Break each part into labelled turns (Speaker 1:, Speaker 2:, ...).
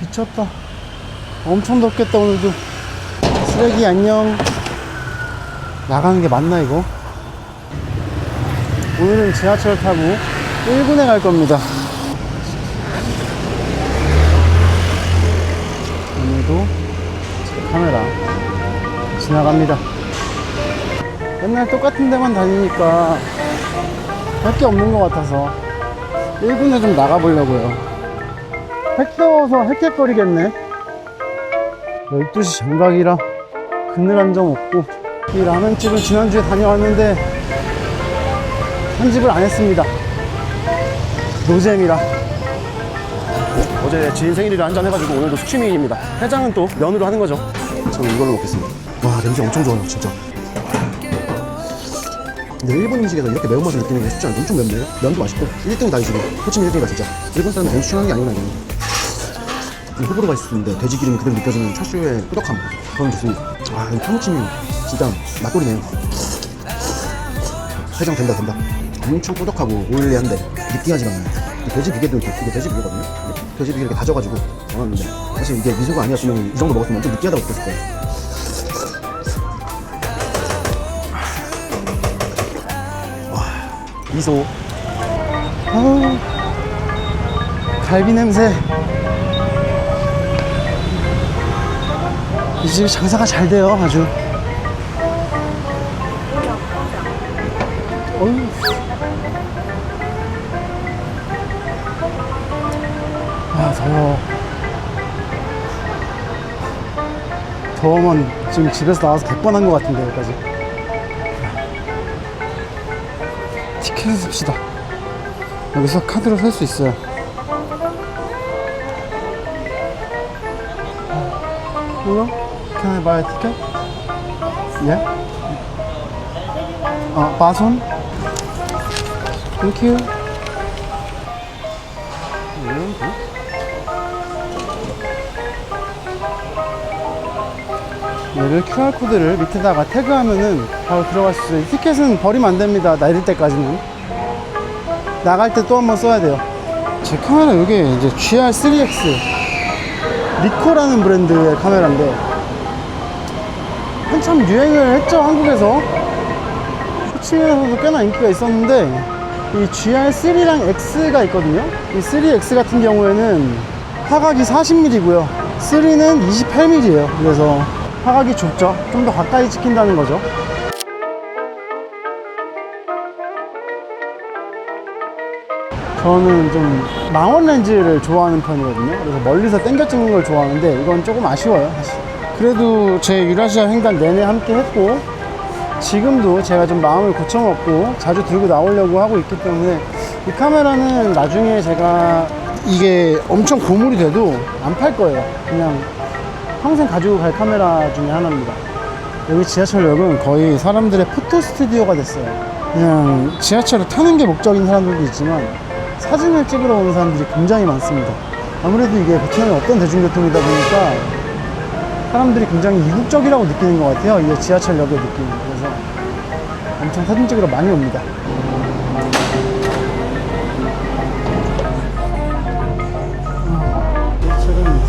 Speaker 1: 미쳤다. 엄청 덥겠다, 오늘도. 쓰레기 안녕. 나가는 게 맞나, 이거? 오늘은 지하철 타고 1군에 갈 겁니다. 오늘도 제 카메라 지나갑니다. 맨날 똑같은 데만 다니니까 할 게 없는 것 같아서 1군에 좀 나가보려고요. 핵 더워서 헥헥거리겠네. 12시 정각이라 그늘 한 점 없고 이 라면집을 지난주에 다녀왔는데 편집을 안 했습니다. 노잼이라.
Speaker 2: 어제 지인 생일이라 한잔 해가지고 오늘도 숙취미인입니다. 해장은 또 면으로 하는 거죠. 저는 이걸로 먹겠습니다. 와 냄새 엄청 좋아요, 진짜. 근데 일본 음식에서 이렇게 매운맛을 느끼는 게 쉽지 않아요. 엄청 맵네요. 면도 맛있고 1등 다이시고 호치민 1등이다 진짜. 일본 사람은 너무 추천하는 게 아니구나 이거. 이 호불호가 있는데 돼지 기름이 그대로 느껴지는 차슈의 꾸덕함 그건 좋습니다. 아, 이 타무침이 진짜 맛돌이네요. 해장 된다 된다. 엄청 꾸덕하고 오일리한데 느끼하지가 않아요. 이 돼지 비계도 이렇게 이게 돼지 비계거든요. 돼지 비계 이렇게 다져가지고 넣었는데 사실 이게 미소가 아니었으면 이 정도 먹었으면 완전 느끼하다고 느꼈을 거예요. 와, 미소
Speaker 1: 아우, 갈비 냄새. 이집 장사가 잘 돼요, 아주. 어휴. 아, 더워. 더우면 지금 집에서 나와서 100번 한 것 같은데, 여기까지. 티켓을 씁시다. 여기서 카드로 살 수 있어요. Hello? Can I buy a ticket? Yeah? 아, 바손? Thank you. 얘를 QR코드를 밑에다가 태그하면은 바로 들어갈 수 있어요. 이 티켓은 버리면 안 됩니다. 내릴 때까지는. 나갈 때 또 한 번 써야 돼요. 제 카메라 이게 이제 GR3X 리코라는 브랜드의 카메라인데 한참 유행을 했죠 한국에서. 호치민에서도 꽤나 인기가 있었는데 이 GR3랑 X가 있거든요. 이 3X 같은 경우에는 화각이 40mm고요. 3는 28mm예요. 그래서 화각이 좁죠. 좀 더 가까이 찍힌다는 거죠. 저는 좀 망원 렌즈를 좋아하는 편이거든요. 그래서 멀리서 당겨 찍는 걸 좋아하는데 이건 조금 아쉬워요, 사실. 그래도 제 유라시아 횡단 내내 함께 했고 지금도 제가 좀 마음을 고쳐먹고 자주 들고 나오려고 하고 있기 때문에 이 카메라는 나중에 제가 이게 엄청 고물이 돼도 안 팔 거예요. 그냥 평생 가지고 갈 카메라 중에 하나입니다. 여기 지하철역은 거의 사람들의 포토 스튜디오가 됐어요. 그냥 지하철을 타는 게 목적인 사람들도 있지만 사진을 찍으러 오는 사람들이 굉장히 많습니다. 아무래도 이게 베트남의 어떤 대중교통이다 보니까 사람들이 굉장히 이국적이라고 느끼는 것 같아요. 이 지하철역의 느낌이. 그래서 엄청 사진 찍으러 많이 옵니다.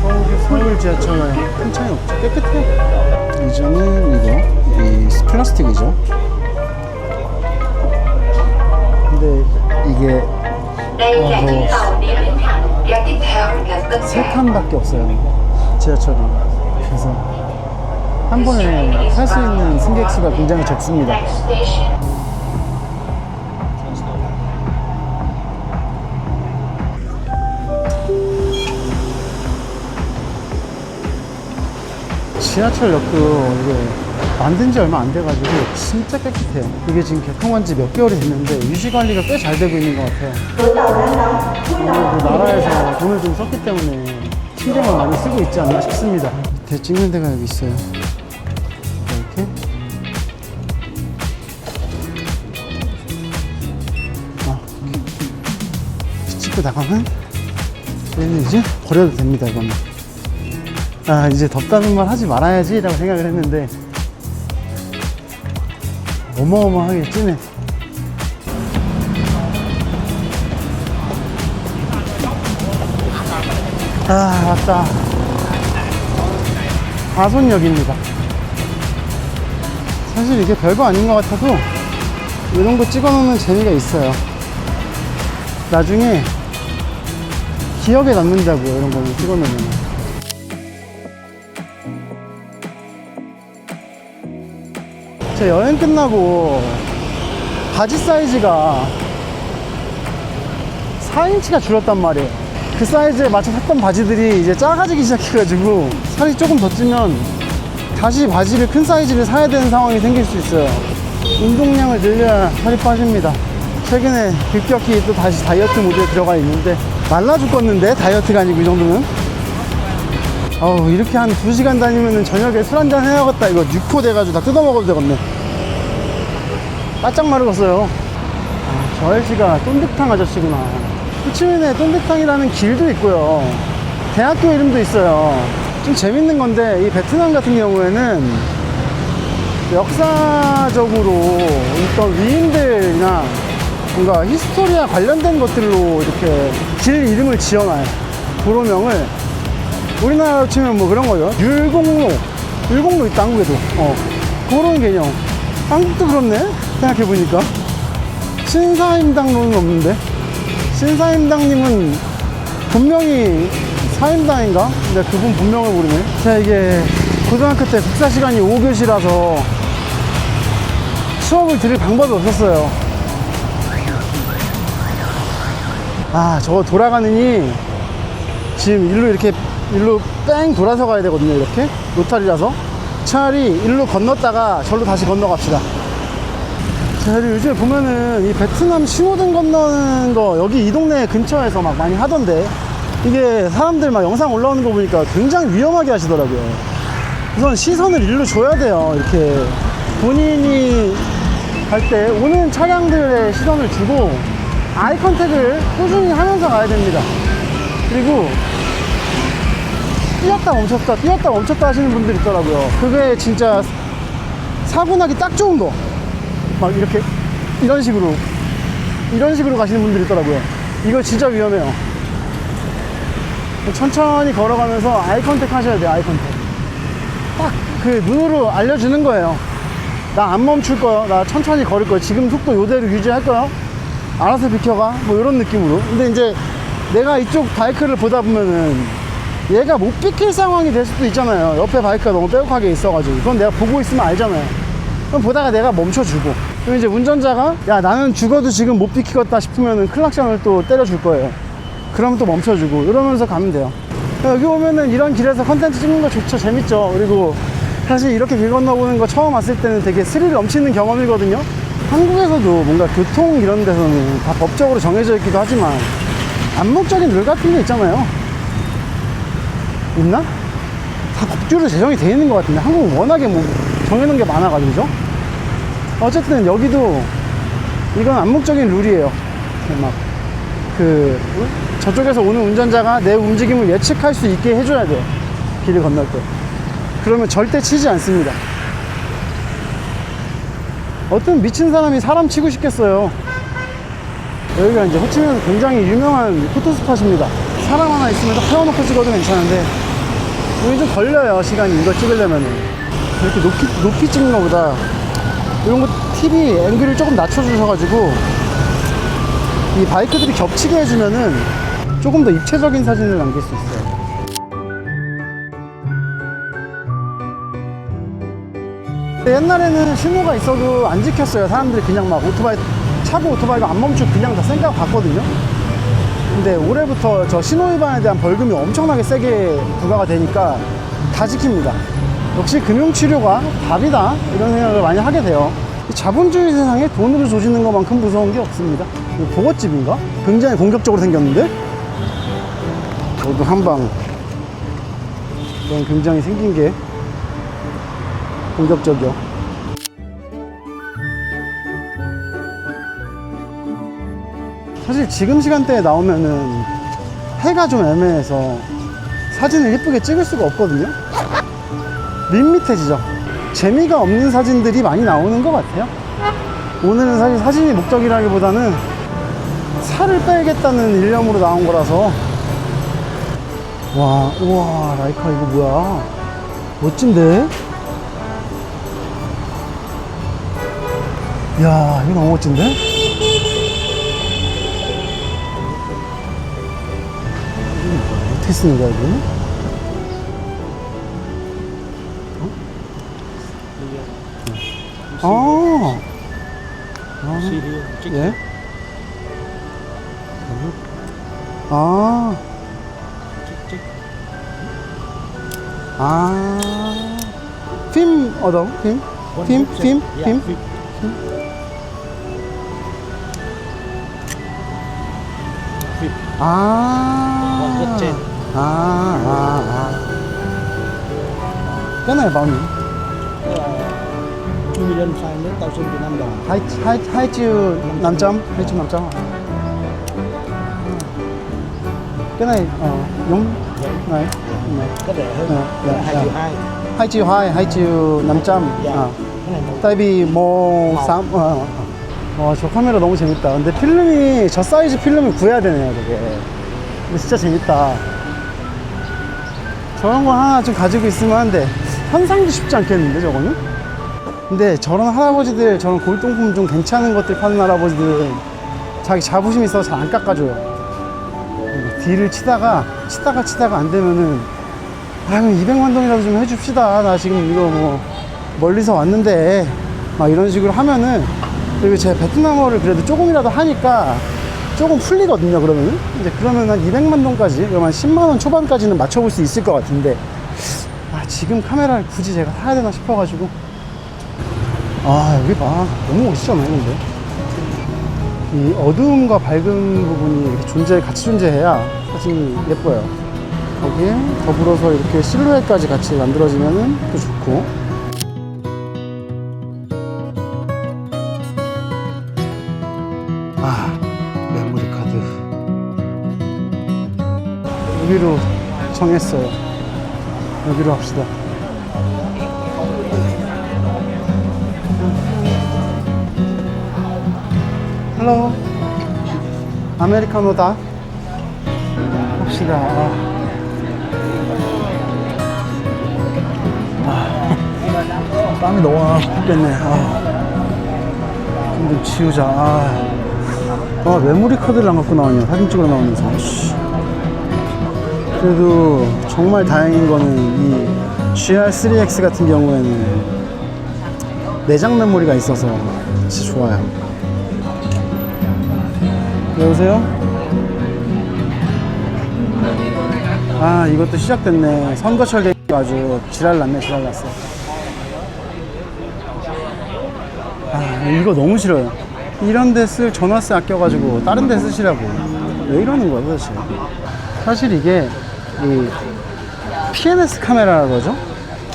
Speaker 1: 서울, 서울 지하철 큰 차이 없죠. 깨끗해요. 이전은 이거, 이 플라스틱이죠. 근데 이게
Speaker 3: đây là chuyến tàu đi đến hẳn ga tiếp theo là Tân
Speaker 1: 세
Speaker 3: Trào.
Speaker 1: 칸밖에 없어요. 지하철이. 그래서 한 번에 탈 수 있는 승객 수가 굉장히 적습니다. 지하철역도 이게 만든 지 얼마 안 돼가지고 진짜 깨끗해요. 이게 지금 개통한 지 몇 개월이 됐는데 유지 관리가 꽤 잘 되고 있는 것 같아요. 아무래도 나라에서 돈을 좀 썼기 때문에 신경을 많이 쓰고 있지 않나 싶습니다. 밑에 찍는 데가 여기 있어요. 이렇게. 아, 이렇게 찍고 나가면 얘는 이제 버려도 됩니다, 이거는. 아 이제 덥다는 말 하지 말아야지 라고 생각을 했는데 어마어마하게 찐해 아, 맞다. 가손역입니다. 사실 이게 별거 아닌 것 같아도 이런 거 찍어 놓는 재미가 있어요. 나중에 기억에 남는다고요, 이런 거는 찍어 놓으면. 제 여행 끝나고 바지 사이즈가 4인치가 줄었단 말이에요. 그 사이즈에 맞춰 샀던 바지들이 이제 작아지기 시작해가지고 살이 조금 더 찌면 다시 바지를 큰 사이즈를 사야 되는 상황이 생길 수 있어요. 운동량을 늘려야 살이 빠집니다. 최근에 급격히 또 다시 다이어트 모드에 들어가 있는데 말라 죽겠는데 다이어트가 아니고 이 정도면? 어우 이렇게 한 2시간 다니면은 저녁에 술 한잔 해야겠다. 이거 6호 돼가지고 다 뜯어먹어도 되겠네. 바짝 마르겠어요. 아, 저 아저씨가 쫀득탕 아저씨구나 호치민에 쫀득탕이라는 길도 있고요 대학교 이름도 있어요 좀 재밌는 건데 이 베트남 같은 경우에는 역사적으로 어떤 위인들이나 뭔가 히스토리와 관련된 것들로 이렇게 길 이름을 지어놔요 도로명을 우리나라로 치면 뭐 그런 거죠. 율곡로. 율곡로 있다, 한국에도. 어. 그런 개념. 한국도 그렇네? 생각해보니까. 신사임당로는 없는데. 신사임당님은 분명히 사임당인가? 근데 그분 분명을 모르네. 제가 이게 고등학교 때 국사 시간이 5교시라서 수업을 들을 방법이 없었어요. 아, 저거 돌아가느니 지금 일로 이렇게 일로 뺑 돌아서 가야 되거든요 이렇게 로탈이라서 차라리 일로 건넜다가 절로 다시 건너갑시다 자 그리고 요즘에 보면은 이 베트남 신호등 건너는 거 여기 이 동네 근처에서 막 많이 하던데 이게 사람들 막 영상 올라오는 거 보니까 굉장히 위험하게 하시더라고요. 우선 시선을 일로 줘야 돼요 이렇게. 본인이 갈 때 오는 차량들의 시선을 주고 아이 컨택을 꾸준히 하면서 가야 됩니다. 그리고 뛰었다 멈췄다 뛰었다 멈췄다 하시는 분들 있더라고요. 그게 진짜 사고 나기 딱 좋은 거 막 이렇게 이런 식으로 이런 식으로 가시는 분들 있더라고요. 이거 진짜 위험해요. 천천히 걸어가면서 아이 컨택 하셔야 돼요 아이 컨택. 딱 그 눈으로 알려주는 거예요. 나 안 멈출 거야 나 천천히 걸을 거야 지금 속도 요대로 유지할 거야 알아서 비켜가. 뭐 이런 느낌으로. 근데 이제 내가 이쪽 바이크를 보다 보면은 얘가 못 비킬 상황이 될 수도 있잖아요. 옆에 바이크가 너무 빼곡하게 있어가지고. 그건 내가 보고 있으면 알잖아요 그럼 보다가 내가 멈춰주고. 그럼 이제 운전자가 야 나는 죽어도 지금 못 비키겠다 싶으면은 클락션을 또 때려줄 거예요. 그럼 또 멈춰주고 이러면서 가면 돼요. 여기 오면은 이런 길에서 컨텐츠 찍는 거 좋죠. 재밌죠. 그리고 사실 이렇게 길 건너보는 거 처음 왔을 때는 되게 스릴 넘치는 경험이거든요. 한국에서도 뭔가 교통 이런 데서는 다 법적으로 정해져 있기도 하지만 암묵적인 룰 같은 게 있잖아요. 있나? 다 법규로 제정이 돼 있는 것 같은데 한국은 워낙에 뭐 정해놓은 게 많아가지고. 그죠? 어쨌든 여기도 이건 암묵적인 룰이에요. 막 그 저쪽에서 오는 운전자가 내 움직임을 예측할 수 있게 해줘야 돼요 길을 건널 때. 그러면 절대 치지 않습니다. 어떤 미친 사람이 사람 치고 싶겠어요. 여기가 이제 호치민에서 굉장히 유명한 포토스팟입니다. 사람 하나 있으면 딱 세워놓고 찍어도 괜찮은데 여기 좀 걸려요 시간이. 이거 찍으려면은 이렇게 높이, 높이 찍는 것보다 이런 거 TV 앵글을 조금 낮춰주셔가지고 이 바이크들이 겹치게 해주면은 조금 더 입체적인 사진을 남길 수 있어요. 옛날에는 신호가 있어도 안 지켰어요. 사람들이 그냥 막 오토바이 차고 오토바이가 안 멈추고 그냥 다 생각 봤거든요. 근데 올해부터 저 신호 위반에 대한 벌금이 엄청나게 세게 부과가 되니까 다 지킵니다. 역시 금융치료가 답이다 이런 생각을 많이 하게 돼요. 이 자본주의 세상에 돈으로 조지는 것만큼 무서운 게 없습니다. 보거집인가? 굉장히 공격적으로 생겼는데? 저도 한방 이건 굉장히 생긴 게 공격적이요. 사실 지금 시간대에 나오면은 해가 좀 애매해서 사진을 예쁘게 찍을 수가 없거든요. 밋밋해지죠. 재미가 없는 사진들이 많이 나오는 것 같아요. 오늘은 사실 사진이 목적이라기보다는 살을 빼겠다는 일념으로 나온 거라서 와, 우와, 라이카 이거 뭐야? 멋진데? 야, 이거 너무 멋진데? 어떻게 쓰는 거야, 이거 는? 어? 아. 예? 아. 아. phim ở đâu? phim? phim? phim? phim? À.
Speaker 4: rất trên.
Speaker 1: À, à, à. Cái này bao nhiêu?
Speaker 4: Million five nước tàu xuân Việt Nam đồng
Speaker 1: hai hai hai triệu năm trăm hai triệu năm trăm à? cái này ờ đúng này này
Speaker 4: có rẻ hơn
Speaker 1: Dạ, dạ,
Speaker 4: hai
Speaker 1: dạ.
Speaker 4: triệu hai
Speaker 1: hai triệu hai hai triệu năm trăm
Speaker 4: dạ
Speaker 1: à.
Speaker 4: cái này một
Speaker 1: tại vì 뭐 쌈, 어, 어, 저 카메라 너무 재밌다. 근데 필름이 저 사이즈 필름을 구해야 되네요, 저게. 근데 진짜 재밌다. 저런 거 하나 좀 가지고 있으면 한데 현상도 쉽지 않겠는데 저거는? 근데 저런 할아버지들, 저런 골동품 좀 괜찮은 것들 파는 할아버지들 자기 자부심 있어서 잘 안 깎아줘요. 딜을 치다가 치다가 치다가 안 되면은 아 그럼 200만 동이라도 좀 해줍시다. 나 지금 이거 뭐 멀리서 왔는데 막 이런 식으로 하면은 그리고 제 베트남어를 그래도 조금이라도 하니까 조금 풀리거든요 그러면은 이제 그러면 한 200만 동까지 그러면 한 10만 원 초반까지는 맞춰볼 수 있을 것 같은데 아 지금 카메라를 굳이 제가 사야 되나 싶어가지고 아 여기 봐. 너무 멋있잖아요 근데. 이 어두움과 밝은 부분이 이렇게 존재 같이 존재해야 사진이 예뻐요. 거기에 더불어서 이렇게 실루엣까지 같이 만들어지면은 또 좋고. 아 메모리 카드. 여기로 정했어요. 여기로 합시다 헬로 아메리카노다 합시다 아. 아, 땀이 너무 나 죽겠네 아. 좀좀 치우자 아. 아, 메모리 카드를 안 갖고 나왔냐 사진 찍으러 나오면서 씨. 그래도 정말 다행인 거는 이 GR3X 같은 경우에는 내장 메모리가 있어서 진짜 좋아요 여보세요? 아 이것도 시작됐네. 선거철 대 아주 지랄났네 지랄났어. 아 이거 너무 싫어요. 이런 데 쓸 전화세 아껴가지고 다른 데 쓰시라고. 왜 이러는 거야 도대체? 사실 이게 이 PNS 카메라라고 하죠?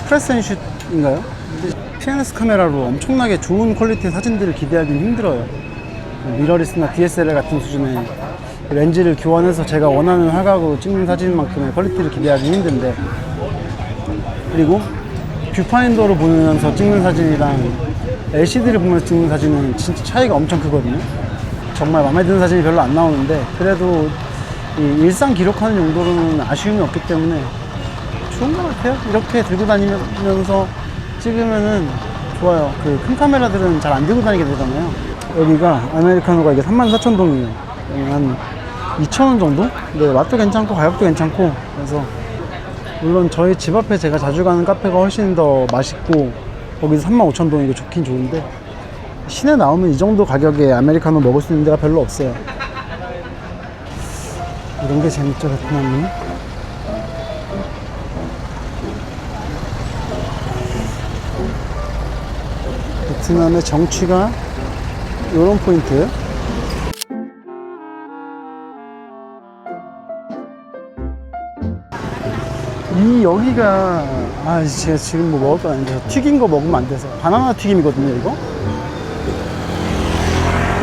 Speaker 1: 프레스 앤 슛인가요? PNS 카메라로 엄청나게 좋은 퀄리티의 사진들을 기대하기는 힘들어요 미러리스나 DSLR 같은 수준의 렌즈를 교환해서 제가 원하는 화각으로 찍는 사진만큼의 퀄리티를 기대하기 힘든데 그리고 뷰파인더로 보면서 찍는 사진이랑 LCD를 보면서 찍는 사진은 진짜 차이가 엄청 크거든요. 정말 마음에 드는 사진이 별로 안 나오는데 그래도 이 일상 기록하는 용도로는 아쉬움이 없기 때문에 좋은 것 같아요. 이렇게 들고 다니면서 찍으면은 좋아요. 그 큰 카메라들은 잘 안 들고 다니게 되잖아요 여기가 아메리카노가 이게 34,000동이에요. 한 2,000원 정도? 근데 맛도 괜찮고 가격도 괜찮고. 그래서 물론 저희 집 앞에 제가 자주 가는 카페가 훨씬 더 맛있고 거기서 35,000동이고 좋긴 좋은데 시내 나오면 이 정도 가격에 아메리카노 먹을 수 있는 데가 별로 없어요. 이런 게 재밌죠 베트남이. 베트남의 정취가 이런 포인트. 이 여기가 아 제가 지금 뭐 먹을 거 아닌데 튀긴 거 먹으면 안 돼서. 바나나 튀김이거든요 이거.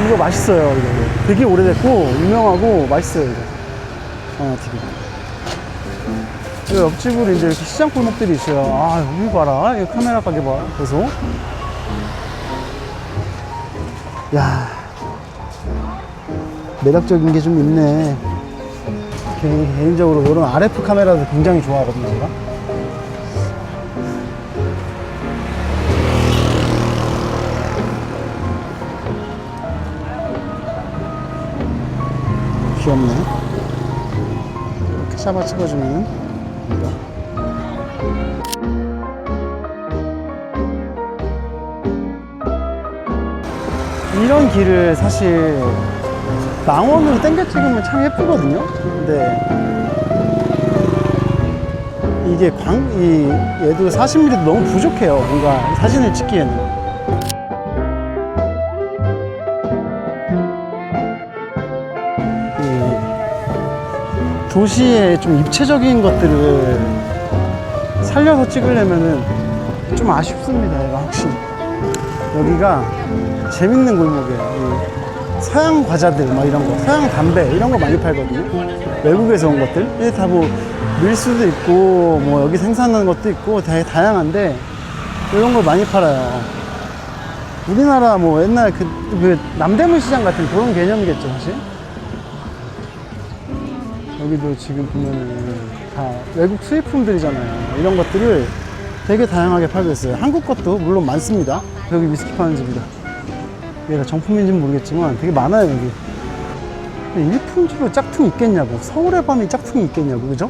Speaker 1: 이거 맛있어요 이거. 되게 오래됐고 유명하고 맛있어요 이거. 바나나 튀김. 이 옆집으로 이제 이렇게 시장 골목들이 있어요. 아 여기 봐라. 이 카메라 가게 봐. 계속 야 매력적인 게 좀 있네 개인, 개인 적으로 이런 RF 카메라도 굉장히 좋아하거든요. 제가. 귀엽네. 이렇게 샤바 찍어주면 이런 길을 사실 망원으로 땡겨 찍으면 참 예쁘거든요. 근데 이게 광, 이 얘도 40mm도 너무 부족해요. 뭔가 사진을 찍기에는. 이 도시의 좀 입체적인 것들을 살려서 찍으려면은 좀 아쉽습니다. 얘가 확실히. 여기가 재밌는 골목이에요. 이 서양 과자들 막 이런 거, 서양 담배 이런 거 많이 팔거든요. 외국에서 온 것들. 이게 다 뭐 밀수도 있고 뭐 여기 생산하는 것도 있고 되게 다양한데 이런 걸 많이 팔아요. 우리나라 뭐 옛날 그, 그 남대문 시장 같은 그런 개념이겠죠, 사실. 여기도 지금 보면은 다 외국 수입품들이잖아요. 이런 것들을 되게 다양하게 팔고 있어요. 한국 것도 물론 많습니다. 여기 위스키 파는 집이다. 얘가 정품인지는 모르겠지만 되게 많아요, 여기. 일품집에 짝퉁이 있겠냐고. 서울의 밤이 짝퉁이 있겠냐고, 그죠?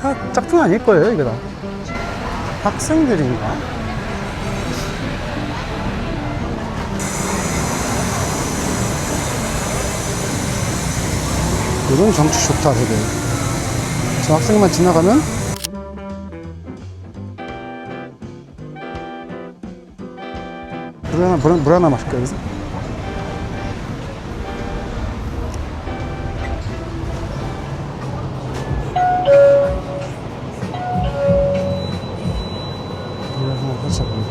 Speaker 1: 다 짝퉁 아닐 거예요, 이거 다. 학생들인가? 이런 정치 좋다, 되게. 저 학생만 지나가면 마실까, 여기서? 물 하나 마셔봅니다.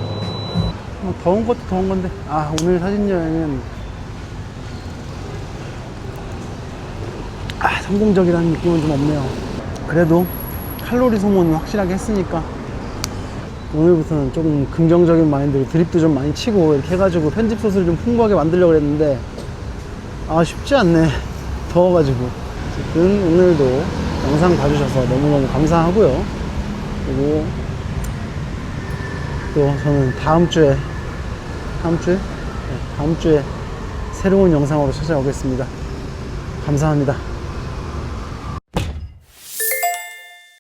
Speaker 1: 뭐 더운 것도 더운 건데, 아, 오늘 사진 여행은 아, 성공적이라는 느낌은 좀 없네요. 그래도 칼로리 소모는 확실하게 했으니까 오늘부터는 조금 긍정적인 마인드로 드립도 좀 많이 치고 이렇게 해가지고 편집 소스를 좀 풍부하게 만들려고 했는데 아 쉽지 않네. 더워가지고. 어쨌든 오늘도 영상 봐주셔서 너무너무 감사하고요. 그리고 또 저는 다음 주에 다음 주에? 네, 다음 주에 새로운 영상으로 찾아오겠습니다. 감사합니다